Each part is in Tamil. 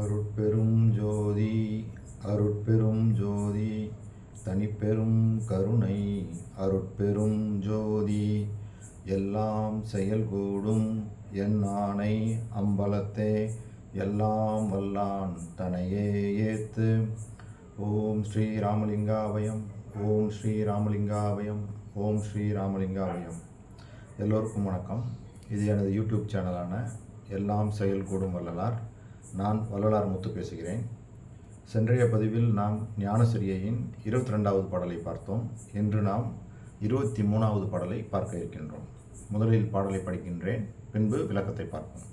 அருட்பெரும் ஜோதி அருட்பெரும் ஜோதி தனிப்பெரும் கருணை அருட்பெரும் ஜோதி எல்லாம் செயல்கூடும் என் ஆணை அம்பலத்தே எல்லாம் வல்லான் தனையே ஏத்து. ஓம் ஸ்ரீ ராமலிங்காவயம் ஓம் ஸ்ரீ ராமலிங்காவயம் ஓம் ஸ்ரீ ராமலிங்காவயம். எல்லோருக்கும் வணக்கம். இது எனது யூடியூப் சேனலான எல்லாம் செயல்கூடும் வள்ளலார். நான் வள்ளலார் முத்து பேசுகிறேன். சென்றைய பதிவில் நாம் ஞானசிரியையின் இருபத்தி ரெண்டாவது பாடலை பார்த்தோம். இன்று நாம் இருபத்தி மூணாவது பாடலை பார்க்க இருக்கின்றோம். முதலில் பாடலை படிக்கின்றேன் பின்பு விளக்கத்தை பார்ப்போம்.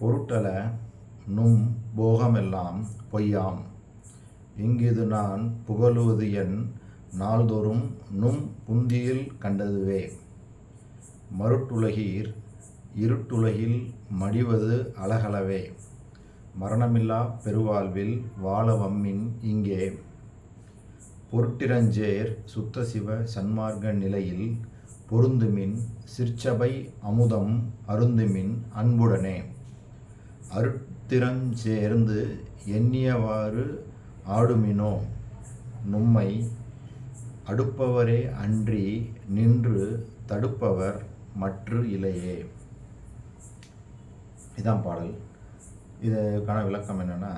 பொருட்டல நும் போகமெல்லாம் பொய்யாம். இங்கிது நான் புகழுவது என் நாள்தோறும் நும் புந்தியில் கண்டதுவே. மருட்டுலகீர் இருட்டுலகில் மடிவது அழகளவே மரணமில்லா பெருவாழ்வில் வாழ வம்மின் இங்கே. பொருட்டிரஞ்சேர் சுத்த சிவ சன்மார்க்க நிலையில் பொருந்துமின் சிற்சபை அமுதம் அருந்துமின் அன்புடனே. அருத்திரஞ்சேர்ந்து எண்ணியவாறு ஆடுமினோ. நும்மை அடுப்பவரே அன்றி நின்று தடுப்பவர் மற்று இலையே. இதான் பாடல். இதுக்கான விளக்கம் என்னென்னா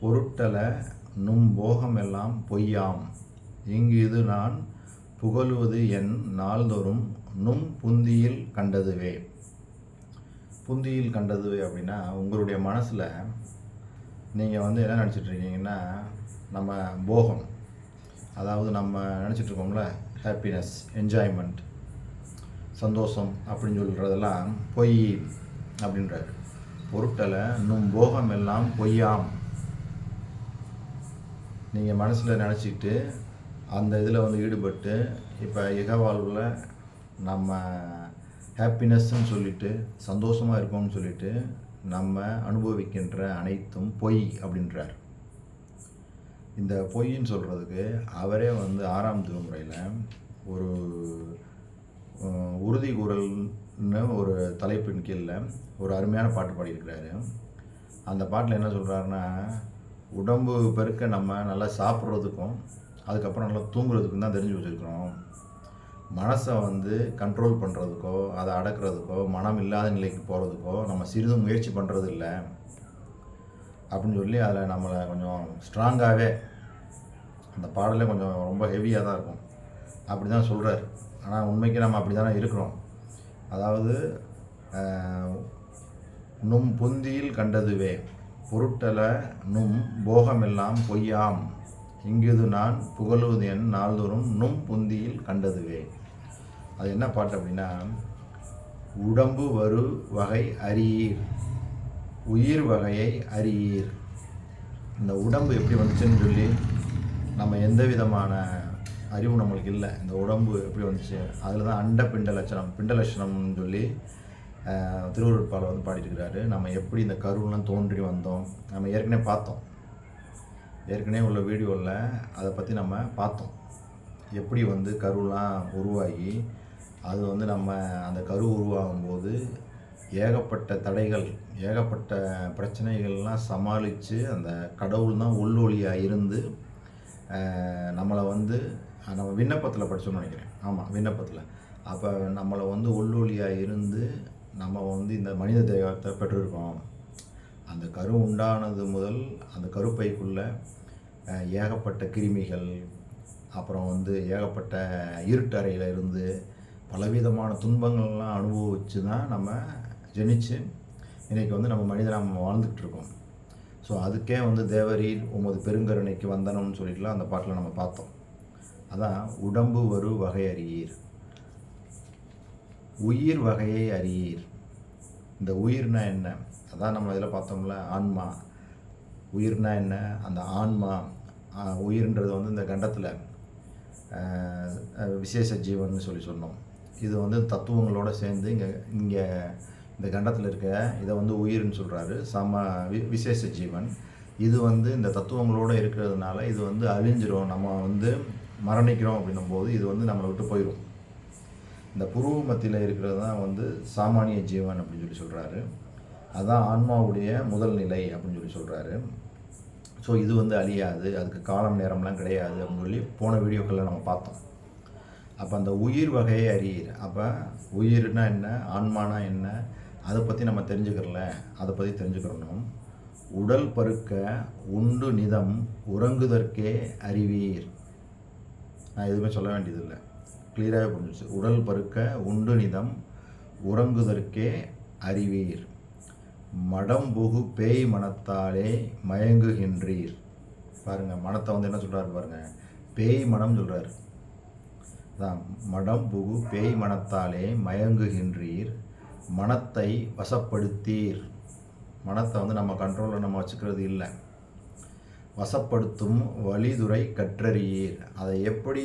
பொருட்டலை நும் போகம் எல்லாம் பொய்யாம். இங்கு இது நான் புகழுவது என் நாள்தோறும் நும் புந்தியில் கண்டதுவே. புந்தியில் கண்டதுவே அப்படின்னா உங்களுடைய மனசில் நீங்கள் வந்து என்ன நினச்சிட்ருக்கீங்கன்னா நம்ம போகம் அதாவது நம்ம நினச்சிட்டு இருக்கோம்ல ஹாப்பினஸ் என்ஜாய்மெண்ட் சந்தோஷம் அப்படின்னு சொல்கிறதெல்லாம் பொய். அப்படின்றாரு. பொருட்டலை நும் போகம் எல்லாம் பொய்யாம். நீங்கள் மனசில் நினச்சிக்கிட்டு அந்த இதில் வந்து ஈடுபட்டு இப்போ இகவாழ்வில் நம்ம ஹாப்பினஸ்ன்னு சொல்லிட்டு சந்தோஷமாக இருக்கோம்னு சொல்லிட்டு நம்ம அனுபவிக்கின்ற அனைத்தும் பொய் அப்படின்றார். இந்த பொய்ன்னு சொல்கிறதுக்கு அவரே வந்து ஆறாம் திருமுறையில் ஒரு உறுதி குரல் ஒரு தலைப்பின் கீழே ஒரு அருமையான பாட்டு பாடியிருக்கிறாரு. அந்த பாட்டில் என்ன சொல்கிறாருன்னா உடம்பு பெருக்க நம்ம நல்லா சாப்பிட்றதுக்கும் அதுக்கப்புறம் நல்லா தூங்குறதுக்கும் தான் தெரிஞ்சு வச்சுருக்கிறோம். மனசை வந்து கண்ட்ரோல் பண்ணுறதுக்கோ அதை அடக்கிறதுக்கோ மனம் இல்லாத நிலைக்கு போகிறதுக்கோ நம்ம சிறிதும் முயற்சி பண்ணுறது இல்லை அப்படின்னு சொல்லி அதில் நம்மளை கொஞ்சம் ஸ்ட்ராங்காகவே அந்த பாடலே கொஞ்சம் ரொம்ப ஹெவியாக தான் இருக்கும். அப்படி தான் சொல்கிறார் ஆனால் உண்மைக்கு நம்ம அப்படி தானே இருக்கிறோம். அதாவது நும் புந்தியில் கண்டதுவே பொருட்டல நும் போகமெல்லாம் பொய்யாம். இங்கிது நான் புகழுவது என் நாள்தோறும் நும் புந்தியில் கண்டதுவே. அது என்ன பாட்டு அப்படின்னா உடம்பு வரு வகை அறியீர் உயிர் வகையை அறியீர். இந்த உடம்பு எப்படி வந்துச்சுன்னு சொல்லி நம்ம எந்த விதமான அறிவு நம்மளுக்கு இல்லை. இந்த உடம்பு எப்படி வந்துச்சு? அதில் தான் அண்ட பிண்ட லட்சணம். பிண்ட லட்சணம்னு சொல்லி திருவள்ளுவர் வந்து பாடிட்டுருக்கிறாரு. நம்ம எப்படி இந்த கருவெலாம் தோன்றி வந்தோம்? நம்ம ஏற்கனவே பார்த்தோம். ஏற்கனவே உள்ள வீடியோவில் அதை பற்றி நம்ம பார்த்தோம். எப்படி வந்து கருவெலாம் உருவாகி அது வந்து நம்ம அந்த கரு உருவாகும் போது ஏகப்பட்ட தடைகள் ஏகப்பட்ட பிரச்சனைகள்லாம் சமாளித்து அந்த கடவுள் தான் உள்ளொலியாக இருந்து நம்மளை வந்து நம்ம விண்ணப்பத்தில் படிச்சோம்னு நினைக்கிறேன். ஆமாம் விண்ணப்பத்தில். அப்போ நம்மளை வந்து உள்ளொலியாக இருந்து நம்ம வந்து இந்த மனித தேவத்தை பெற்றிருக்கோம். அந்த கரு உண்டானது முதல் அந்த கருப்பைக்குள்ளே ஏகப்பட்ட கிருமிகள் அப்புறம் வந்து ஏகப்பட்ட இருட்டறையில் இருந்து பலவிதமான துன்பங்கள்லாம் அனுபவித்து தான் நம்ம ஜெனிச்சு இன்றைக்கி வந்து நம்ம மனிதனாக நம்ம வாழ்ந்துக்கிட்டு இருக்கோம் ஸோ அதுக்கே வந்து தேவரீர் உமது பெருங்கருணைக்கு வந்தனம்னு சொல்லிட்டுலாம் அந்த பாட்டில் நம்ம பார்த்தோம். அதான் உடம்பு வரு வகை அறியீர். உயிர் வகையை அறியீர். இந்த உயிர்னா என்ன? அதான் நம்ம இதில் பார்த்தோம்ல ஆன்மா. உயிர்னா என்ன? அந்த ஆன்மா உயிர்ன்றது வந்து இந்த கண்டத்தில் விசேஷ ஜீவன் சொல்லி சொன்னோம். இது வந்து தத்துவங்களோட சேர்ந்து இங்கே இங்கே இந்த கண்டத்தில் இருக்க இதை வந்து உயிர்னு சொல்கிறாரு சம வி விசேஷ ஜீவன். இது வந்து இந்த தத்துவங்களோடு இருக்கிறதுனால இது வந்து அழிஞ்சிரும். நம்ம வந்து மரணிக்கிறோம் அப்படின்னும் போது இது வந்து நம்மளை விட்டு போயிடும் இந்த புருவ மத்தியில் இருக்கிறது தான் வந்து சாமானிய ஜீவன் அப்படின்னு சொல்லி சொல்கிறாரு அதுதான் ஆன்மாவுடைய முதல் நிலை அப்படின்னு சொல்லி சொல்கிறாரு ஸோ இது வந்து அழியாது. அதுக்கு காலம் நேரம்லாம் கிடையாது அப்படின்னு சொல்லி போன வீடியோக்களில் நம்ம பார்த்தோம். அப்போ அந்த உயிர் வகையை அறியீர். அப்போ உயிர்னா என்ன? ஆன்மானா என்ன? அதை பற்றி நம்ம தெரிஞ்சுக்கிறல அதை பற்றி தெரிஞ்சுக்கிறணும். உடல் பருக்க உண்டு நிதம் உறங்குதற்கே அறிவீர். நான் எதுவுமே சொல்ல வேண்டியதில்லை. கிளியராகவே புரிஞ்சிச்சு. உடல் பருக்க உண்டு நிதம் உறங்குதற்கே அறிவீர். மடம் புகு பேய் மனத்தாலே மயங்குகின்றீர். பாருங்க மனத்தை வந்து என்ன சொல்கிறார் பாருங்க. பேய் மனம் சொல்கிறார் அதான் மடம் புகு பேய் மனத்தாலே மயங்குகின்றீர். மனத்தை வசப்படுத்தீர். மனத்தை வந்து நம்ம கண்ட்ரோலில் நம்ம வச்சுக்கிறது இல்லை. வசப்படுத்தும் வழிதுறை கற்றறியீர். அதை எப்படி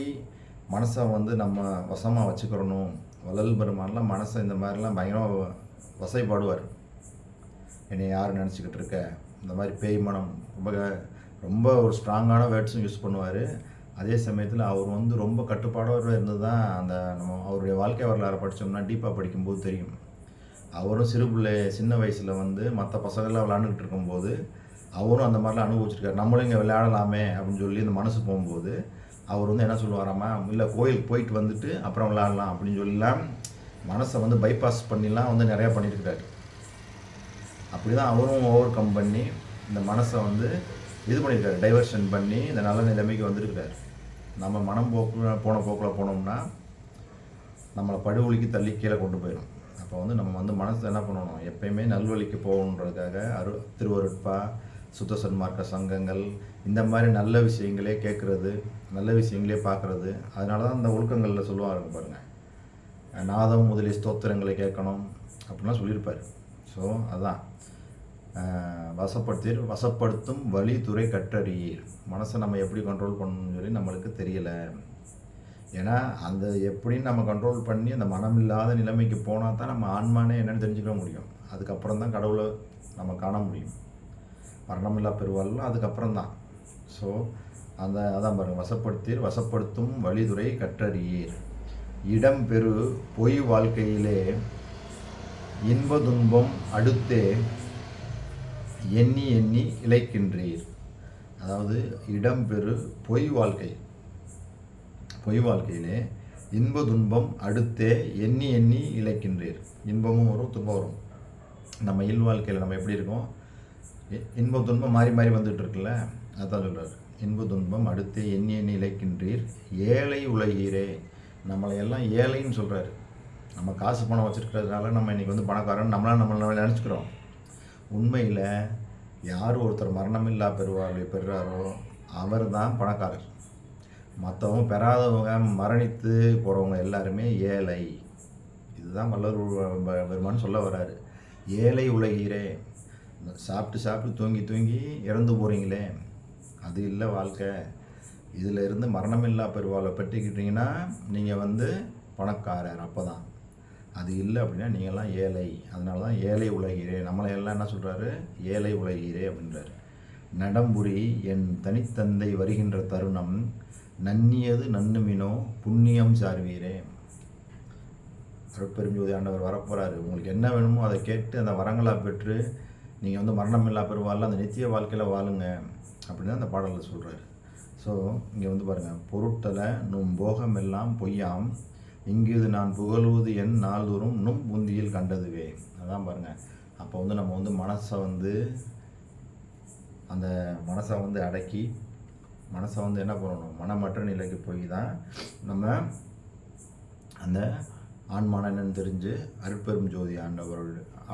மனசை வந்து நம்ம வசமாக வச்சுக்கிறணும்? வள்ளல் பெருமான்லாம் மனசை இந்த மாதிரிலாம் பயங்கரமாக வசைப்பாடுவார். என்னை யார் நினச்சிக்கிட்டு இருக்க? இந்த மாதிரி பேய் மனம் ரொம்ப ரொம்ப ஒரு ஸ்ட்ராங்கான வேர்ட்ஸும் யூஸ் பண்ணுவார். அதே சமயத்தில் அவர் வந்து ரொம்ப கட்டுப்பாடோடு இருந்து தான் அந்த நம்ம அவருடைய வாழ்க்கை வரலாறு படித்தோம்னா டீப்பாக படிக்கும்போது தெரியும். அவரும் சிறு பிள்ளை சின்ன வயசில் வந்து மற்ற பசங்களாம் விளாண்டுக்கிட்டு இருக்கும்போது அவரும் அந்த மாதிரிலாம் அனுபவிச்சிருக்காரு. நம்மளும் இங்கே விளையாடலாமே அப்படின்னு சொல்லி இந்த மனசு போகும்போது அவர் வந்து என்ன சொல்லுவாராமா இல்லை கோயிலுக்கு போயிட்டு வந்துட்டு அப்புறம் விளையாடலாம் அப்படின்னு சொல்லிலாம் மனசை வந்து பைபாஸ் பண்ணிலாம் வந்து நிறையா பண்ணியிருக்கிறாரு. அப்படி தான் அவரும் ஓவர் கம் பண்ணி இந்த மனசை வந்து இது பண்ணியிருக்காரு. டைவர்ஷன் பண்ணி இந்த நல்ல நிலைமைக்கு வந்திருக்கிறாரு. நம்ம மனம் போக்கு போன போக்கில் போனோம்னா நம்மளை படுகொலிக்கு தள்ளி கீழே கொண்டு போயிடும் அப்போ வந்து நம்ம வந்து மனசை என்ன பண்ணணும்? எப்பயுமே நல்வழிக்கு போகணுன்றதுக்காக அரு திருவருட்பா சுத்த சன்மார்க்க சங்கங்கள் இந்த மாதிரி நல்ல விஷயங்களே கேட்குறது நல்ல விஷயங்களே பார்க்குறது அதனால தான் அந்த ஒழுக்கங்களில் சொல்லுவாங்க பாருங்கள் நாதம் முதலிய ஸ்தோத்திரங்களை கேட்கணும் அப்படின்லாம் சொல்லியிருப்பார். ஸோ அதுதான் வசப்படுத்தி வசப்படுத்தும் வழி துறை கற்றறியீர். மனசை நம்ம எப்படி கண்ட்ரோல் பண்ணணும்னு சொல்லி நம்மளுக்கு தெரியலை. ஏன்னா அந்த எப்படின்னு நம்ம கண்ட்ரோல் பண்ணி அந்த மனம் இல்லாத நிலைமைக்கு போனால் தான் நம்ம ஆன்மானே என்னென்னு தெரிஞ்சுக்க முடியும். அதுக்கப்புறம் தான் கடவுளை நம்ம காண முடியும். மரணமில்லா பெருவாள்லாம் அதுக்கப்புறம் தான் ஸோ அந்த அதான் பாருங்கள் வசப்படுத்தீர் வசப்படுத்தும் வழிதுறை கற்றறியீர். இடம் பெறு பொய் வாழ்க்கையிலே இன்ப துன்பம் அடுத்தே எண்ணி எண்ணி இழைக்கின்றீர். அதாவது இடம்பெறு பொய் வாழ்க்கை. பொய் வாழ்க்கையிலே இன்ப துன்பம் அடுத்தே எண்ணி எண்ணி இழைக்கின்றீர். இன்பமும் வரும் துன்பம் வரும். நம்ம இல் வாழ்க்கையில் நம்ம எப்படி இருக்கோம்? இன்ப துன்பம் மாறி மாறி வந்துட்டு இருக்குல்ல அதான் சொல்கிறார் இன்ப துன்பம் அடுத்து எண்ணி எண்ணி இழைக்கின்றீர். ஏழை உலகீரே. நம்மளை எல்லாம் ஏழைன்னு சொல்கிறாரு நம்ம காசு பணம் வச்சுருக்கிறதுனால நம்ம இன்றைக்கி வந்து பணக்காரன் நம்மளாம் நம்மள நினச்சிக்கிறோம். உண்மையில் யார் ஒருத்தர் மரணமில்லா பெறுவார் பெறுறாரோ அவர் தான் பணக்காரர். மற்றவங்க பெறாதவங்க மரணித்து போகிறவங்க எல்லாருமே ஏழை. இதுதான் வல்லவர் பெருமான்னு சொல்ல வர்றாரு ஏழை உலகீரே. சாப்பிட்டு சாப்பிட்டு தூங்கி தூங்கி இறந்து போகிறீங்களே அது இல்லை வாழ்க்கை. இதில் இருந்து மரணமில்லா பெருவாளை பெற்றுக்கிட்டீங்கன்னா நீங்கள் வந்து பணக்காரர் அப்போ தான் அது இல்லை அப்படின்னா நீங்கள்லாம் ஏழை. அதனால தான் ஏழை உலகிறே. நம்மளை எல்லாம் என்ன சொல்கிறாரு ஏழை உலகீரே அப்படின்றாரு. நடம்புரி என் தனித்தந்தை வருகின்ற தருணம் நன்னியது நன்னுமினோ புண்ணியம் சார்வீரே. அருட்பெருஞ்சோதி ஆண்டவர் வரப்போகிறாரு உங்களுக்கு என்ன வேணுமோ அதை கேட்டு அந்த வரங்களாக பெற்று நீங்கள் வந்து மரணமில்லா பெறுவாள் அந்த நித்திய வாழ்க்கையில் வாழுங்க அப்படின்னு அந்த பாடலில் சொல்கிறாரு ஸோ இங்கே வந்து பாருங்கள் பொருட்டலை நும் போகம் எல்லாம் பொய்யாம். இங்கிது நான் புகழுவது என் நாள்தோறும் நும் புந்தியில் கண்டதுவே. அதான் பாருங்கள் அப்போ வந்து நம்ம வந்து மனசை வந்து அந்த மனசை வந்து அடக்கி மனசை வந்து என்ன பண்ணணும்? மனமற்ற நிலைக்கு போய் தான் நம்ம அந்த ஆன்மான என்னன்னு தெரிஞ்சு அருட்பெரும் ஜோதி ஆண்டவர்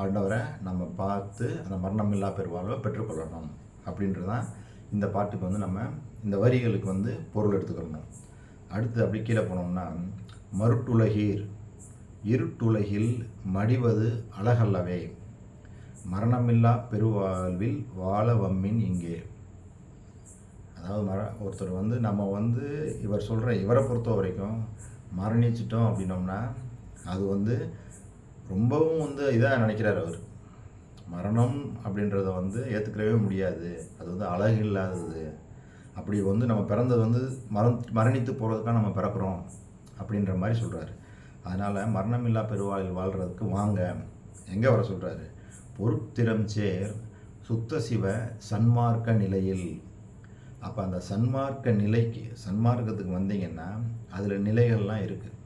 ஆண்டவரை நம்ம பார்த்து அந்த மரணமில்லா பெருவாழ்வை பெற்றுக்கொள்ளணும் அப்படின்றது தான் இந்த பாட்டுக்கு வந்து நம்ம இந்த வரிகளுக்கு வந்து பொருள் எடுத்துக்கணும். அடுத்து அப்படி கீழே போனோம்னா மருட்டுலகீர். இருட்டுலகில் மடிவது அழகல்லவே. மரணமில்லா பெருவாழ்வில் வாழ வம்மின் இங்கே. அதாவது மர ஒருத்தர் வந்து நம்ம வந்து இவர் சொல்கிற இவரை பொறுத்த வரைக்கும் மரணிச்சிட்டோம் அப்படின்னோம்னா அது வந்து ரொம்பவும் வந்து இதாக நினைக்கிறார் அவர். மரணம் அப்படின்றத வந்து ஏற்றுக்கவே முடியாது. அது வந்து அழகு இல்லாதது. அப்படி வந்து நம்ம பிறந்தது வந்து மரண் மரணித்து போகிறதுக்காக நம்ம பிறக்கிறோம் அப்படின்ற மாதிரி சொல்கிறாரு அதனால் மரணமில்லா பெருவாழில் வாழ்கிறதுக்கு வாங்க. எங்கே வர சொல்கிறாரு பொருத்திரம் சேர் சுத்த சிவ சன்மார்க்க நிலையில். அப்போ அந்த சன்மார்க்க நிலைக்கு சன்மார்க்கத்துக்கு வந்தீங்கன்னா அதில் நிலைகள்லாம் இருக்குது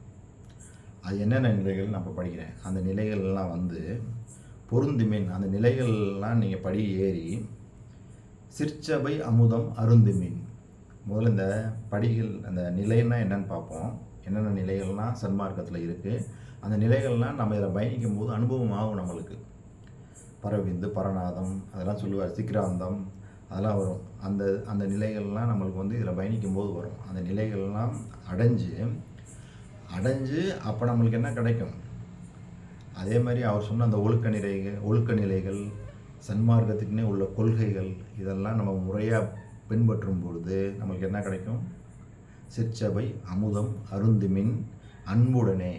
அது என்னென்ன நிலைகள் நான் இப்போ படிக்கிறேன்? அந்த நிலைகள்லாம் வந்து பொருந்துமின் அந்த நிலைகள்லாம் நீங்கள் படி ஏறி சிற்சபை அமுதம் அருந்துமின் முதல்ல இந்த படிகள் அந்த நிலைன்னா என்னன்னு பார்ப்போம். என்னென்ன நிலைகள்லாம் சன்மார்க்கத்தில் இருக்குது அந்த நிலைகள்லாம் நம்ம இதில் பயணிக்கும் போது அனுபவம் ஆகும் நம்மளுக்கு. பரவிந்து பரநாதம் அதெல்லாம் சொல்லுவார் சிக்ராந்தம் அதெல்லாம் வரும். அந்த அந்த நிலைகள்லாம் நம்மளுக்கு வந்து இதில் பயணிக்கும் போது வரும். அந்த நிலைகள்லாம் அடைஞ்சு அடைஞ்சு அப்போ நம்மளுக்கு என்ன கிடைக்கும்? அதே மாதிரி அவர் சொன்ன அந்த ஒழுக்க நிலைகள் ஒழுக்க நிலைகள் சன்மார்க்கத்துக்குன்னே உள்ள கொள்கைகள் இதெல்லாம் நம்ம முறையாக பின்பற்றும் பொழுது நம்மளுக்கு என்ன கிடைக்கும்? சிற்சபை அமுதம் அருந்துமின் அன்புடனே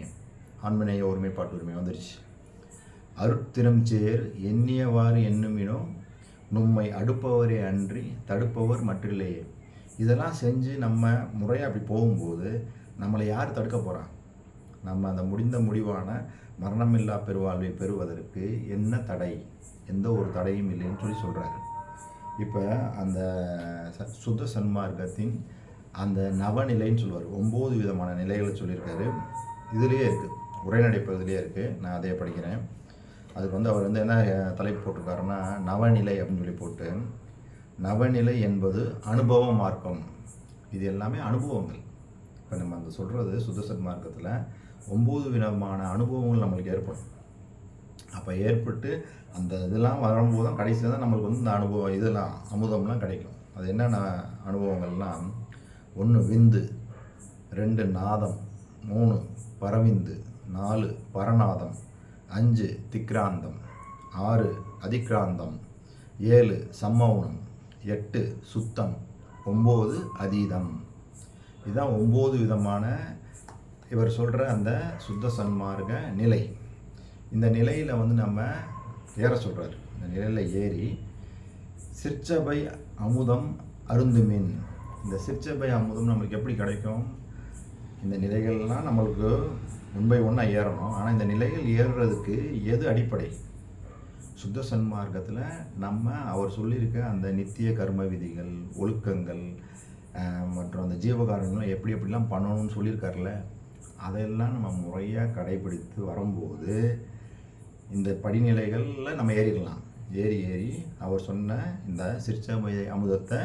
ஆண்மனைய ஒருமைப்பாட்டு உரிமை வந்துருச்சு. அருத்திரம் சேர் எண்ணியவாறு எண்ணுமினோ நம்மை அடுப்பவரே அன்றி தடுப்பவர் மற்றில்லையே. இதெல்லாம் செஞ்சு நம்ம முறையாக அப்படி போகும்போது நம்மளை யார் தடுக்க போகிறா நம்ம அந்த முடிந்த முடிவான மரணமில்லா பெருவாழ்வை பெறுவதற்கு என்ன தடை? எந்த ஒரு தடையும் இல்லைன்னு சொல்லி சொல்கிறாரு இப்போ அந்த ச- சுத்த சன்மார்க்கத்தின் அந்த நவநிலைன்னு சொல்லுவார் ஒம்பது விதமான நிலைகளை சொல்லியிருக்காரு. இதுலேயே இருக்குது உரைநடை பகுதியிலே இருக்குது நான் அதே படிக்கிறேன். அதுக்கு வந்து அவர் வந்து என்ன தலைப்பு போட்டிருக்காருன்னா நவநிலை அப்படின்னு சொல்லி போட்டு நவநிலை என்பது அனுபவ மார்க்கம். இது எல்லாமே அனுபவங்கள். இப்போ நம்ம அந்த சொல்கிறது சுதர்சன் மார்க்கத்தில் ஒம்பது விதமான அனுபவங்கள் நம்மளுக்கு ஏற்படும். அப்போ ஏற்பட்டு அந்த இதெல்லாம் வரும்போது தான் கடைசியில் தான் நம்மளுக்கு வந்து இந்த அனுபவம் இதெல்லாம் அமுதம்லாம் கிடைக்கும். அது என்னென்ன அனுபவங்கள்லாம் ஒன்று விந்து ரெண்டு நாதம் மூணு பரவிந்து நாலு பரநாதம் அஞ்சு திக்ராந்தம் ஆறு அதிக்ராந்தம் ஏழு சம்மௌனம் எட்டு சுத்தம் ஒம்பது அதீதம். இதுதான் ஒம்பது விதமான இவர் சொல்கிற அந்த சுத்த சன்மார்க்க நிலை. இந்த நிலையில் வந்து நம்ம ஏற சொல்கிறார் இந்த நிலையில் ஏறி சிற்சபை அமுதம் அருந்துமின். இந்த சிற்சபை அமுதம் நம்மளுக்கு எப்படி கிடைக்கும்? இந்த நிலைகள்லாம் நம்மளுக்கு ஒன் பை ஒன்னாக ஏறணும். ஆனால் இந்த நிலைகள் ஏறுறதுக்கு எது அடிப்படை? சுத்த சன்மார்க்கத்தில் நம்ம அவர் சொல்லியிருக்க அந்த நித்திய கர்ம விதிகள் ஒழுக்கங்கள் மற்றும் அந்த ஜீவகாரணங்களும் எப்படி எப்படிலாம் பண்ணணும்னு சொல்லியிருக்காருல்ல அதையெல்லாம் நம்ம முறையாக கடைபிடித்து வரும்போது இந்த படிநிலைகளில் நம்ம ஏறிடலாம். ஏறி ஏறி அவர் சொன்ன இந்த சிற்சமய அமுதத்தை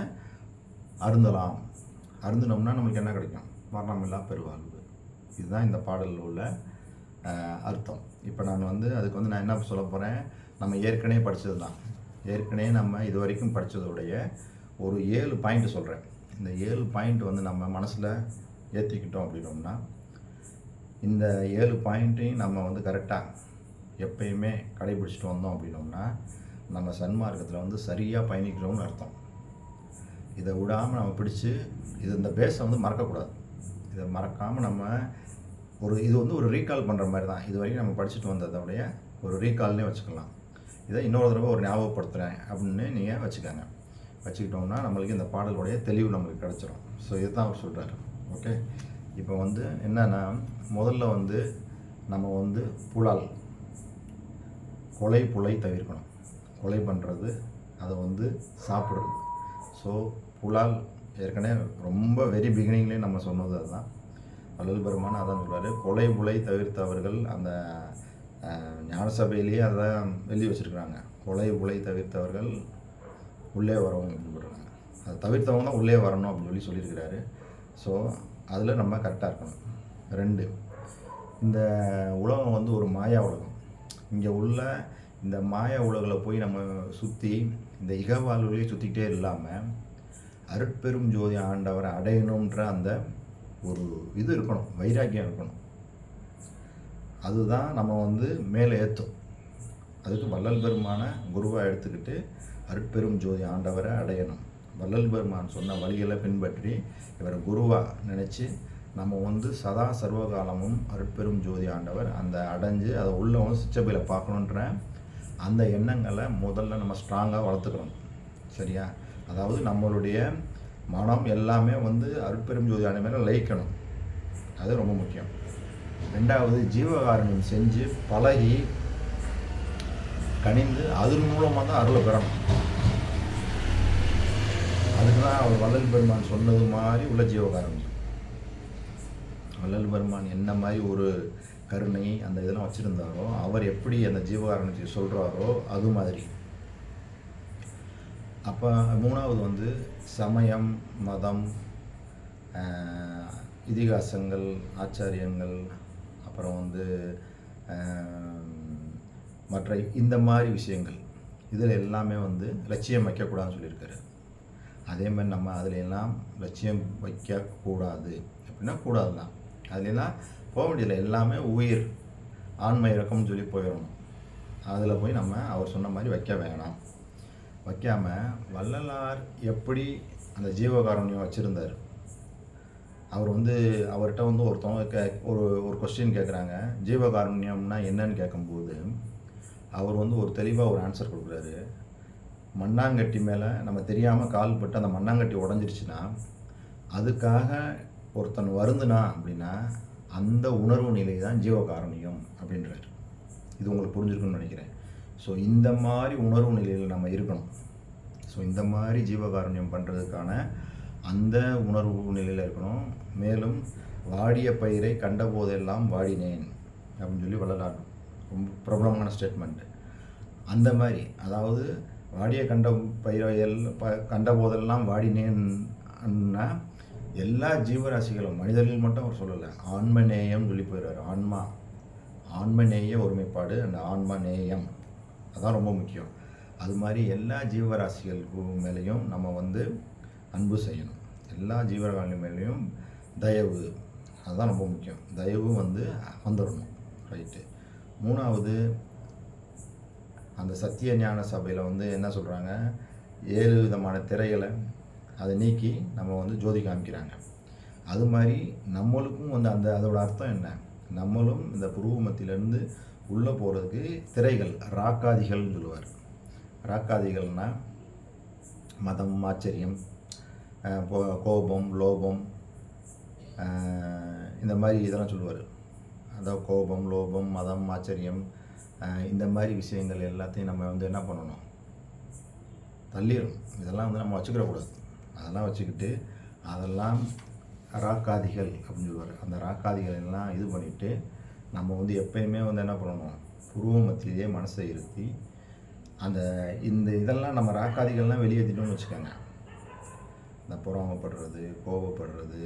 அருந்தலாம். அருந்தினோம்னா நம்மளுக்கு என்ன கிடைக்கும்? மரணமில்லா பெருவாழ்வு. இதுதான் இந்த பாடலில் உள்ள அர்த்தம். இப்போ நான் வந்து அதுக்கு வந்து நான் என்ன சொல்ல போகிறேன் நம்ம ஏற்கனவே படித்தது தான் ஏற்கனவே நம்ம இது வரைக்கும் படித்ததோடைய ஒரு ஏழு பாயிண்ட் சொல்கிறேன் இந்த ஏழு பாயிண்ட் வந்து நம்ம மனசில் ஏற்றிக்கிட்டோம் அப்படின்னோம்னா இந்த ஏழு பாயிண்ட்டையும் நம்ம வந்து கரெக்டாக எப்பயுமே கடைபிடிச்சிட்டு வந்தோம் அப்படின்னோம்னா நம்ம சன்மார்க்கத்தில் வந்து சரியாக பயணிக்கிறோம்னு அர்த்தம். இதை விடாமல் நம்ம பிடிச்சு இது இந்த பேஸை வந்து மறக்கக்கூடாது. இதை மறக்காமல் நம்ம ஒரு இது வந்து ஒரு ரீகால் பண்ணுற மாதிரி தான். இது வரைக்கும் நம்ம படிச்சுட்டு வந்ததோடைய ஒரு ரீகால்னே வச்சுக்கலாம். இதை இன்னொரு தடவை ஒரு ஞாபகப்படுத்துகிறேன் அப்படின்னு நீங்கள் வச்சுக்கோங்க. வச்சுக்கிட்டோம்னா நம்மளுக்கு இந்த பாடலுடைய தெளிவு நம்மளுக்கு கிடச்சிரும். ஸோ இதுதான் அவர் சொல்கிறாரு ஓகே இப்போ வந்து என்னென்னா முதல்ல வந்து நம்ம வந்து புலால் கொலை புலை தவிர்க்கணும். கொலை பண்ணுறது அதை வந்து சாப்பிட்றது. ஸோ புலால் ஏற்கனவே ரொம்ப வெரி பிகினிங்லேயே நம்ம சொன்னது அதுதான். வள்ளல் பெருமான் அதான் சொல்கிறாரு கொலை புலை தவிர்த்தவர்கள் அந்த ஞான சபையிலேயே அதான் எழுதி வச்சுருக்குறாங்க. கொலை புலை தவிர்த்தவர்கள் உள்ளே வரவும் அப்படின்னு போட்டிருக்காங்க அதை தவிர்த்தவங்க தான் உள்ளே வரணும் அப்படின்னு சொல்லி சொல்லியிருக்கிறாரு. ஸோ அதில் நம்ம கரெக்டாக இருக்கணும். ரெண்டு இந்த உலகம் வந்து ஒரு மாயா உலகம். இங்கே உள்ள இந்த மாயா உலகில் போய் நம்ம சுற்றி இந்த இக சுற்றிக்கிட்டே இல்லாமல் அருட்பெரும் ஜோதி ஆண்டவரை அடையணுன்ற அந்த ஒரு இது இருக்கணும் வைராக்கியம் இருக்கணும். அதுதான் நம்ம வந்து மேலே ஏற்றும் அதுக்கு வள்ளல் பெருமான குருவாக எடுத்துக்கிட்டு அற்பெரும் ஜோதி ஆண்டவரை அடையணும். வள்ளல் பெருமான் சொன்ன வழிகளை பின்பற்றி இவரை குருவாக நினச்சி நம்ம வந்து சதா சர்வகாலமும் அருட்பெரும் ஜோதி ஆண்டவர் அந்த அடைஞ்சு அதை உள்ள சிச்சபையில் பார்க்கணுன்ற அந்த எண்ணங்களை முதல்ல நம்ம ஸ்ட்ராங்காக வளர்த்துக்கணும். சரியா? அதாவது நம்மளுடைய மனம் எல்லாமே வந்து அருட்பெரும் ஜோதி ஆண்டவர் லயிக்கணும். அது ரொம்ப முக்கியம். ரெண்டாவது ஜீவகாருண்யம் செஞ்சு பழகி கனிந்து அதன் மூலமாக தான் அருளை பெறணும். அதுக்கு தான் அவர் வள்ளல் பெருமான் சொன்னது மாதிரி உள்ள ஜீவகாரம் வள்ளல் பெருமான் என்ன மாதிரி ஒரு கருணை அந்த இதெல்லாம் வச்சுருந்தாரோ அவர் எப்படி அந்த ஜீவகாரணத்தை சொல்கிறாரோ அது மாதிரி. அப்போ மூணாவது வந்து சமயம் மதம் இதிகாசங்கள் ஆச்சாரியங்கள் அப்புறம் வந்து மற்ற இந்த மாதிரி விஷயங்கள் இதில் எல்லாமே வந்து லட்சியம் வைக்கக்கூடாதுன்னு சொல்லியிருக்காரு. அதே மாதிரி நம்ம அதில் எல்லாம் லட்சியம் வைக்கக்கூடாது. அப்படின்னா கூடாது தான். அதுலாம் போக முடியல எல்லாமே உயிர் ஆன்ம இறக்கம்னு சொல்லி போயிடணும். அதில் போய் நம்ம அவர் சொன்ன மாதிரி வைக்க வேணாம். வைக்காமல் வள்ளலார் எப்படி அந்த ஜீவகாரண்யம் வச்சுருந்தார்? அவர் வந்து அவர்கிட்ட வந்து ஒருத்தவங்க கே ஒரு ஒரு கொஸ்டின் கேட்குறாங்க. ஜீவகாருண்யம்னா என்னன்னு கேட்கும்போது அவர் வந்து ஒரு தெளிவாக ஒரு ஆன்சர் கொடுக்குறாரு. மண்ணாங்கட்டி மேலே நம்ம தெரியாமல் கால் பட்டு அந்த மண்ணாங்கட்டி உடஞ்சிருச்சுன்னா அதுக்காக ஒருத்தன் வருந்துனா அப்படின்னா அந்த உணர்வு நிலை தான் ஜீவகாருண்யம் அப்படின்றார். இது உங்களுக்கு புரிஞ்சிருக்குன்னு நினைக்கிறேன். ஸோ இந்த மாதிரி உணர்வு நிலையில் நம்ம இருக்கணும். ஸோ இந்த மாதிரி ஜீவகாருண்யம் பண்ணுறதுக்கான அந்த உணர்வு நிலையில் இருக்கணும். மேலும் வாடிய பயிரை கண்ட போதெல்லாம் வாடினேன் அப்படின்னு சொல்லி வள்ளலார் ரொம்ப பிரபலமான ஸ்டேட்மெண்ட்டு அந்த மாதிரி அதாவது வாடிய கண்ட பயிரையல் ப கண்ட போதெல்லாம் வாடினேன்னா எல்லா ஜீவராசிகளும் மனிதர்கள் மட்டும் அவர் சொல்லலை ஆன்ம நேயம் சொல்லி போயிடுவார். ஆன்மா ஆன்மநேய ஒருமைப்பாடு அந்த ஆன்ம நேயம் அதான் ரொம்ப முக்கியம். அது மாதிரி எல்லா ஜீவராசிகளுக்கு மேலேயும் நம்ம வந்து அன்பு செய்யணும். எல்லா ஜீவராசி மேலேயும் தயவு. அதுதான் ரொம்ப முக்கியம். தயவு வந்து வந்துடணும். ரைட்டு மூணாவது அந்த சத்திய ஞான சபையில் வந்து என்ன சொல்கிறாங்க ஏழு விதமான திரைகளை அதை நீக்கி நம்ம வந்து ஜோதி காமிக்கிறாங்க. அது மாதிரி நம்மளுக்கும் வந்து அந்த அதோட அர்த்தம் என்ன? நம்மளும் இந்த புருவ மத்தியிலேருந்து உள்ளே போகிறதுக்கு திரைகள் ராக்காதிகள்னு சொல்லுவார். ராக்காதிகள்னா மதம் ஆச்சரியம் கோபம் லோபம் இந்த மாதிரி இதெல்லாம் சொல்லுவார். அதாவது கோபம் லோபம் மதம் ஆச்சரியம் இந்த மாதிரி விஷயங்கள் எல்லாத்தையும் நம்ம வந்து என்ன பண்ணணும்? தள்ளிடும் இதெல்லாம் வந்து நம்ம வச்சுக்கிடக்கூடாது. அதெல்லாம் வச்சுக்கிட்டு அதெல்லாம் ராக்காதிகள் அப்படின்னு சொல்லுவார். அந்த ராக்காதிகள் எல்லாம் இது பண்ணிவிட்டு நம்ம வந்து எப்பயுமே வந்து என்ன பண்ணணும்? புருவ மத்தியிலேயே மனசை இருத்தி அந்த இந்த இதெல்லாம் நம்ம ராக்காதிகள்லாம் வெளியேற்றிட்டோம்னு வச்சுக்கோங்க. இந்த பொறாமப்படுறது கோபப்படுறது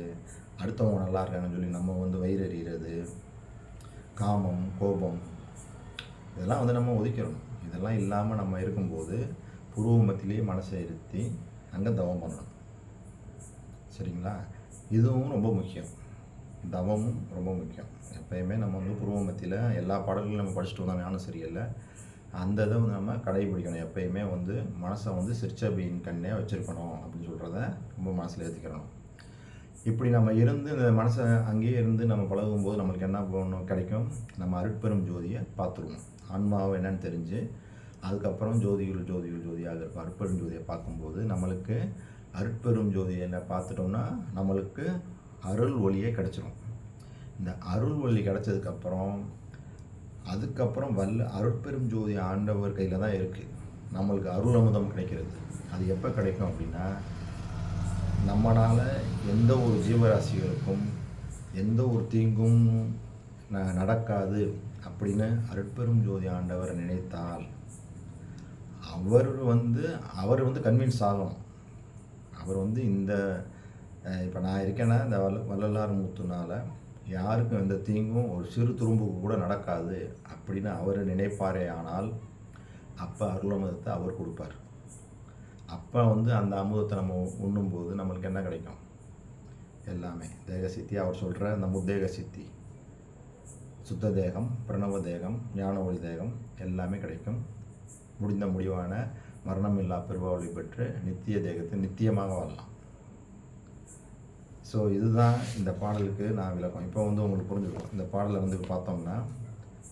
அடுத்தவங்க நல்லா இருக்காங்கன்னு சொல்லி நம்ம வந்து வயிறறிகிறது காமம் கோபம் இதெல்லாம் வந்து நம்ம ஒதுக்கிறணும். இதெல்லாம் இல்லாமல் நம்ம இருக்கும்போது புருவ மத்தியிலேயே மனசை இருத்தி அங்கே தவம் பண்ணணும். சரிங்களா? இதுவும் ரொம்ப முக்கியம். தவமும் ரொம்ப முக்கியம். எப்பயுமே நம்ம வந்து புருவ மத்தியில் எல்லா பாடல்களும் நம்ம படிச்சுட்டு வந்தோம் ஞானம் சரியில்லை. அந்த இதை வந்து நம்ம கடைபிடிக்கணும். எப்பயுமே வந்து மனசை வந்து சிற்சபையின் கண்ணே வச்சுருக்கணும் அப்படின்னு சொல்கிறத ரொம்ப மனசில் ஏற்றிக்கிறணும் இப்படி நம்ம இருந்து இந்த மனசை அங்கேயே இருந்து நம்ம பழகும்போது நம்மளுக்கு என்ன பண்ணணும் கிடைக்கும்? நம்ம அருட்பெரும் ஜோதியை பார்த்துருவோம். ஆன்மாவை என்னன்னு தெரிஞ்சு அதுக்கப்புறம் ஜோதியுள் ஜோதியுள் ஜோதியாக இருக்கும். அருட்பெரும் ஜோதியை பார்க்கும்போது நம்மளுக்கு அருட்பெரும் ஜோதியை என்ன பார்த்துட்டோம்னா நம்மளுக்கு அருள் ஒளியே கிடச்சிரும். இந்த அருள் ஒளி கிடச்சதுக்கப்புறம் அதுக்கப்புறம் வல்ல அருட்பெரும் ஜோதி ஆண்டவர் கையில் தான் இருக்குது நம்மளுக்கு அருள் அமுதம் கிடைக்கிறது. அது எப்போ கிடைக்கும் அப்படின்னா நம்மளால் எந்த ஒரு ஜீவராசிகளுக்கும் எந்த ஒரு தீங்கும் ந- நடக்காது அப்படின்னு அருட்பெரும் ஜோதி ஆண்டவர் நினைத்தால் அவர் வந்து அவர் வந்து கன்வின்ஸ் ஆகணும். அவர் வந்து இந்த இப்போ நான் இருக்கேன்னா இந்த வல்ல வள்ளலார் மூத்துனால் யாருக்கும் எந்த தீங்கும் ஒரு சிறு துரும்புக்கு கூட நடக்காது அப்படின்னு அவர் நினைப்பாரே ஆனால் அப்போ அருளமதத்தை அவர் கொடுப்பார். அப்போ வந்து அந்த அமுதத்தை நம்ம உண்ணும்போது நம்மளுக்கு என்ன கிடைக்கும்? எல்லாமே. தேக சித்தி அவர் சொல்கிற அந்த முத்தேக சித்தி சுத்த தேகம் பிரணவ தேகம் ஞான ஒளி தேகம் எல்லாமே கிடைக்கும். முடிந்த முடிவான மரணமில்லா பெருவாவளி பெற்று நித்திய தேகத்தை நித்தியமாக வாழலாம். ஸோ இதுதான் இந்த பாடலுக்கு நான் விளக்கம். இப்போ வந்து உங்களுக்கு புரிஞ்சுக்கணும். இந்த பாடலை வந்து பார்த்தோம்னா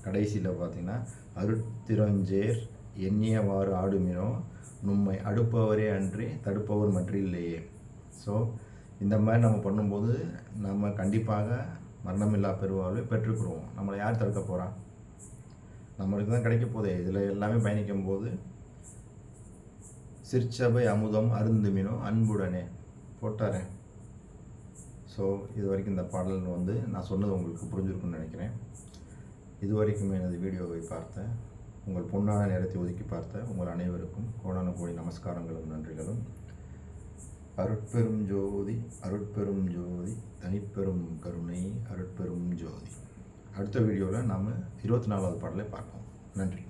கடைசியில் பார்த்தீங்கன்னா அருட்திரஞ்சேர் எண்ணியவாறு ஆடுமினோ நும்மை அடுப்பவரே அன்றி தடுப்பவர் மற்றில்லையே. ஸோ இந்த மாதிரி நம்ம பண்ணும்போது நம்ம கண்டிப்பாக மரணமில்லா பெருவாழ்வை பெற்றுக்குருவோம். நம்மளை யார் தடுக்க போகிறா நம்மளுக்கு தான் கிடைக்க போதே. இதில் எல்லாமே பயணிக்கும் போது சிற்சபை அமுதம் அருந்துமினோ அன்புடனே. போட்டாரேன் ஸோ இது வரைக்கும் இந்த பாடல் வந்து நான் சொன்னது உங்களுக்கு புரிஞ்சிருக்குன்னு நினைக்கிறேன். இது வரைக்கும் எனது வீடியோவை பார்த்த உங்கள் பொன்னான நேரத்தை ஒதுக்கி பார்த்த உங்கள் அனைவருக்கும் கோடான கோடி நமஸ்காரங்களும் நன்றிகளும். அருட்பெரும் ஜோதி அருட்பெரும் ஜோதி தனிப்பெரும் கருணை அருட்பெரும் ஜோதி. அடுத்த வீடியோவில் நாம் இருபத்தி நாலாவது பாடலை பார்ப்போம். நன்றி.